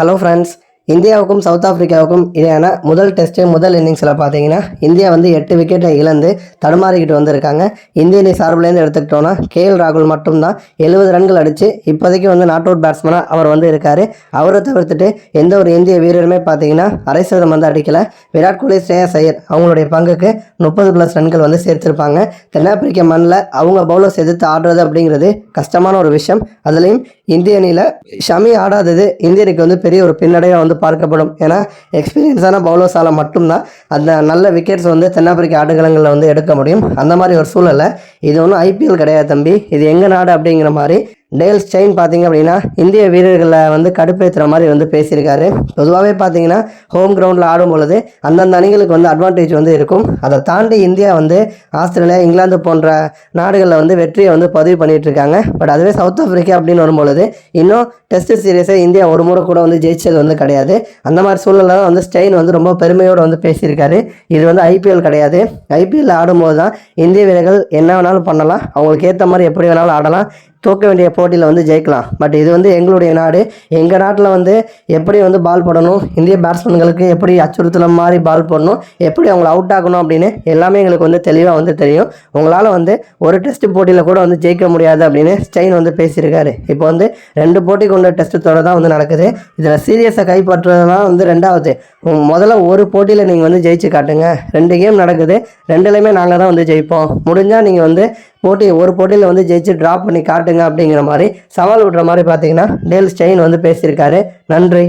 Hello friends இந்தியாவுக்கும் south ஆப்பிரிக்காவுக்கும் இடையான முதல் டெஸ்ட்டு முதல் இன்னிங்ஸில் பார்த்தீங்கன்னா இந்தியா வந்து எட்டு விக்கெட்டை இழந்து தடுமாறிக்கிட்டு வந்திருக்காங்க. இந்திய அணி சார்பிலேருந்து எடுத்துக்கிட்டோன்னா கேஎல் ராகுல் மட்டும்தான் எழுபது ரன்கள் அடித்து இப்போதைக்கு வந்து நாட் அவுட் பேட்ஸ்மனாக அவர் வந்து இருக்கார். அவரை தவிர்த்துட்டு எந்த ஒரு இந்திய வீரருமே பார்த்தீங்கன்னா அரை சதம் வந்து அடிக்கலை. விராட் கோலி ஸ்ரேயஸ் ஐயர் அவங்களுடைய பங்குக்கு முப்பது ப்ளஸ் ரன்கள் வந்து சேர்த்துருப்பாங்க. தென்னாப்பிரிக்க மண்ணில் அவங்க பவுலர்ஸ் எதிர்த்து ஆடுறது அப்படிங்கிறது கஷ்டமான ஒரு விஷயம். அதுலேயும் இந்திய அணியில் ஷமி ஆடாதது இந்தியனுக்கு வந்து பெரிய ஒரு பின்னடைவாக வந்து பார்க்கப்படும். ஏன்னா எக்ஸ்பீரியன்ஸான பவுலர்ஸால் மட்டும்தான் அந்த நல்ல விக்கெட்ஸ் வந்து தென்னாப்பிரிக்க ஆடுகளங்களில் வந்து எடுக்க முடியும். அந்த மாதிரி ஒரு சூழல்ல இது ஒன்றும் ஐபிஎல் கிடையாது தம்பி. இது எங்கள் நாடு அப்படிங்கிற மாதிரி டேல் ஸ்டெயின் பார்த்தீங்க அப்படின்னா இந்திய வீரர்களை வந்து கடுப்பேற்றுற மாதிரி வந்து பேசியிருக்காரு. பொதுவாகவே பார்த்தீங்கன்னா ஹோம் கிரவுண்டில் ஆடும் பொழுது அந்தந்த அணிகளுக்கு வந்து அட்வான்டேஜ் வந்து இருக்கும். அதை தாண்டி இந்தியா வந்து ஆஸ்திரேலியா இங்கிலாந்து போன்ற நாடுகளில் வந்து வெற்றியை வந்து பதிவு பண்ணிட்டு இருக்காங்க. பட் அதுவே சவுத் ஆஃப்ரிக்கா அப்படின்னு வரும்பொழுது இன்னும் டெஸ்ட் சீரீஸை இந்தியா ஒரு முறை கூட வந்து ஜெயிச்சது வந்து கிடையாது. அந்த மாதிரி சூழலில் தான் வந்து ஸ்டெயின் வந்து ரொம்ப பெருமையோடு வந்து பேசியிருக்காரு. இது வந்து ஐபிஎல் கிடையாது. ஐபிஎல் ஆடும்போது தான் இந்திய வீரர்கள் என்ன வேணாலும் பண்ணலாம். அவங்களுக்கு ஏற்ற மாதிரி எப்படி வேணாலும் ஆடலாம். தோக்க வேண்டிய போட்டியில் வந்து ஜெயிக்கலாம். பட் இது வந்து எங்களுடைய நாடு. எங்கள் நாட்டில் வந்து எப்படி வந்து பால் போடணும்? இந்திய பேட்ஸ்மேன்களுக்கு எப்படி அச்சுறுத்தல மாதிரி பால் போடணும்? எப்படி அவங்கள அவுட் ஆகணும் அப்படின்னு எல்லாமே எங்களுக்கு வந்து தெளிவாக வந்து தெரியும். உங்களால் வந்து ஒரு டெஸ்ட் போட்டியில் கூட வந்து ஜெயிக்க முடியாது அப்படின்னு ஸ்டெயின் வந்து பேசியிருக்காரு. இப்போ வந்து ரெண்டு போட்டி கொண்ட டெஸ்ட் தொடர் தான் வந்து நடக்குது. இதில் சீரியஸை கைப்பற்றுறதுலாம் வந்து ரெண்டாவது. முதல்ல ஒரு போட்டியில் நீங்கள் வந்து ஜெயிச்சு காட்டுங்க. ரெண்டு கேம் நடக்குது. ரெண்டுலேயுமே நாங்கள் தான் வந்து ஜெயிப்போம். முடிஞ்சால் நீங்கள் வந்து போட்டி ஒரு போட்டியில் வந்து ஜெயிச்சு ட்ராப் பண்ணி காட்டுங்க அப்படிங்கிற மாதிரி சவால் விடுற மாதிரி பார்த்தீங்கன்னா டேல் ஸ்டெயின் வந்து பேசியிருக்காரு. நன்றி.